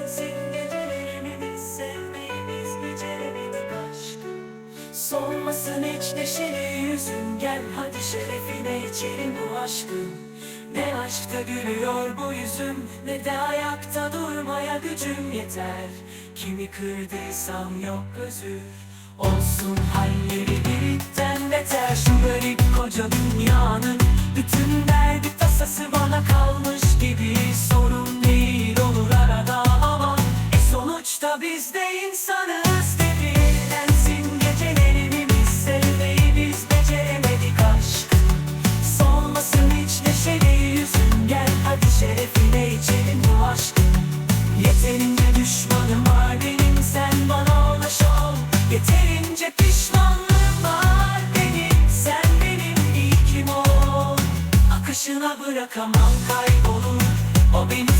Renklensin gecelerimiz Sevmeyi biz beceremedik aşk Solmasın hiç neşeli yüzün Gel hadi şerefine içelim bu aşkın Ne aşkta gülüyor bu yüzüm Ne de ayakta durmaya gücüm yeter. Kimi kırdıysam yok özür. Olsun halleri birikten beter. Şu garip koca dünyanın Bütün derdi tasası bana kalmış sonuçta biz de insanız Devirlensin gecelerimiz Sevmeyi biz beceremedik aşk Solmasın hiç neşeli yüzün. Gel hadi şerefine içelim bu aşkın Yeterince düşmanım var benim. Sen bana ulaş ol. Yeterince pişmanlığım var benim. Sen benim ilkim ol? Akışına bırakamam kaybolur. O benim